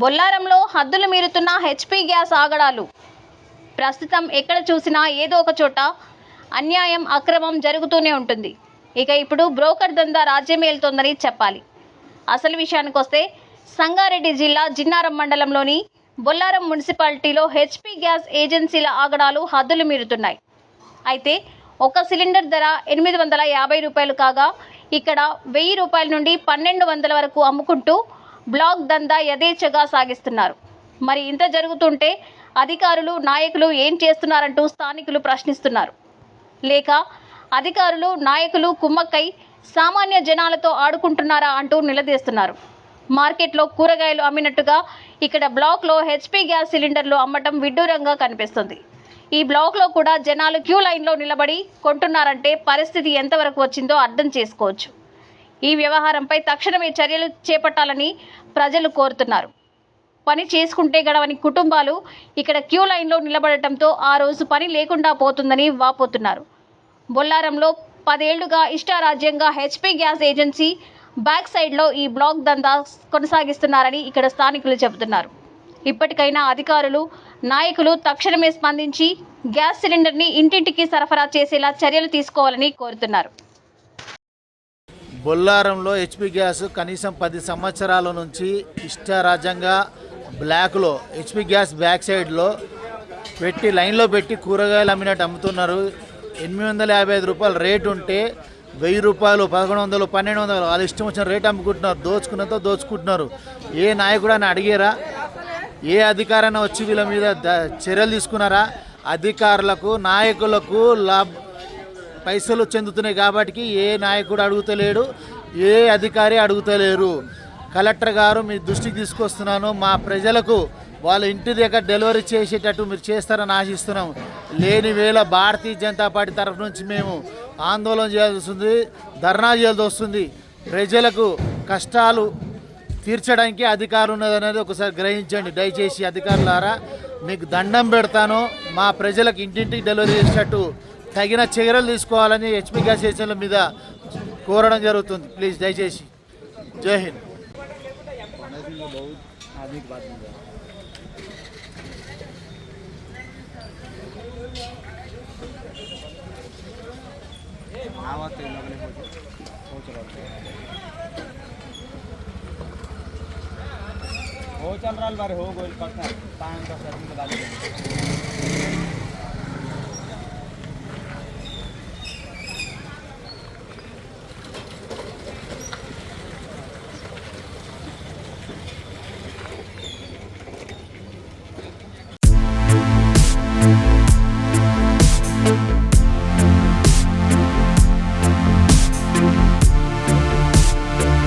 బొల్లారంలో హద్దులు మీరుతున్న HP gas ఆగడాలు. ప్రస్తుతం ఎక్కడ చూసినా ఏదో ఒక చోట అన్యాయం అక్రమం జరుగుతూనే ఉంటుంది. ఇక ఇప్పుడు బ్రోకర్ దందా రాజ్యమేలుతోందని చెప్పాలి. అసలు విషయానికి వస్తే సంగారెడ్డి జిల్లా జిన్నారం మండలంలోని బొల్లారం మున్సిపాలిటీలో హెచ్పి గ్యాస్ ఏజెన్సీల ఆగడాలు హద్దులు మీరుతున్నాయి. అయితే ఒక సిలిండర్ ధర ఎనిమిది వందల యాభై రూపాయలు కాగా ఇక్కడ వెయ్యి రూపాయల నుండి పన్నెండు వందల వరకు అమ్ముకుంటూ బ్లాక్ దందా యథేచ్ఛగా సాగిస్తున్నారు. మరి ఇంత జరుగుతుంటే అధికారులు నాయకులు ఏం చేస్తున్నారంటూ స్థానికులు ప్రశ్నిస్తున్నారు. లేక అధికారులు నాయకులు కుమ్మక్కై సామాన్య జనాలతో ఆడుకుంటున్నారా అంటూ నిలదీస్తున్నారు. మార్కెట్లో కూరగాయలు అమ్మినట్టుగా ఇక్కడ బ్లాక్లో హెచ్పి గ్యాస్ సిలిండర్లు అమ్మటం విడ్డూరంగా కనిపిస్తుంది. ఈ బ్లాక్లో కూడా జనాలు క్యూ లైన్లో నిలబడి కొంటున్నారంటే పరిస్థితి ఎంతవరకు వచ్చిందో అర్థం చేసుకోవచ్చు. ఈ వ్యవహారంపై తక్షణమే చర్యలు చేపట్టాలని ప్రజలు కోరుతున్నారు. పని చేసుకుంటే గడవని కుటుంబాలు ఇక్కడ క్యూ లైన్లో నిలబడటంతో ఆ రోజు పని లేకుండా పోతుందని వాపోతున్నారు. బొల్లారంలో పదేళ్ళుగా ఇష్టారాజ్యంగా హెచ్పి గ్యాస్ ఏజెన్సీ బ్యాక్ సైడ్లో ఈ బ్లాక్ దందా కొనసాగిస్తున్నారని ఇక్కడ స్థానికులు చెబుతున్నారు. ఇప్పటికైనా అధికారులు నాయకులు తక్షణమే స్పందించి గ్యాస్ సిలిండర్ని ఇంటింటికి సరఫరా చేసేలా చర్యలు తీసుకోవాలని కోరుతున్నారు. బొల్లారంలో హెచ్పి గ్యాస్ కనీసం పది సంవత్సరాల నుంచి ఇష్టారాజ్యంగా బ్లాక్లో హెచ్పి గ్యాస్ బ్యాక్ సైడ్లో పెట్టి లైన్లో పెట్టి కూరగాయలు అమ్మినట్టు అమ్ముతున్నారు. ఎనిమిది వందల యాభై ఐదు రూపాయలు రేట్ ఉంటే వెయ్యి రూపాయలు పదకొండు వందలు పన్నెండు వందలు వాళ్ళు ఇష్టం వచ్చిన రేట్ అమ్ముకుంటున్నారు. దోచుకున్నతో దోచుకుంటున్నారు. ఏ నాయకుడు అని అడిగారా? ఏ అధికారాన్ని వచ్చి వీళ్ళ మీద చర్యలు తీసుకున్నారా? అధికారులకు నాయకులకు లాభ పైసలు చెందుతున్నాయి కాబట్టి ఏ నాయకుడు అడుగుతలేడు ఏ అధికారి అడుగుతలేరు. కలెక్టర్ గారు మీ దృష్టికి తీసుకొస్తున్నాను. మా ప్రజలకు వాళ్ళ ఇంటి దగ్గర డెలివరీ చేసేటట్టు మీరు చేస్తారని ఆశిస్తున్నాం. లేని వేళ భారతీయ జనతా పార్టీ తరఫు నుంచి మేము ఆందోళన చేయాల్సి వస్తుంది ధర్నా చేయాల్సి వస్తుంది. ప్రజలకు కష్టాలు తీర్చడానికి అధికారం ఉన్నదనేది ఒకసారి గ్రహించండి. దయచేసి అధికారులారా మీకు దండం పెడతాను. మా ప్రజలకు ఇంటింటికి డెలివరీ చేసేటట్టు తగిన చర్యలు తీసుకోవాలని హెచ్పి గ్యాస్ స్టేషన్ల మీద కోరడం జరుగుతుంది. ప్లీజ్ దయచేసి. జై హింద్. हो चल रहा है बारे हो गोल पक्का पाँच दस आदमी बता दीजिए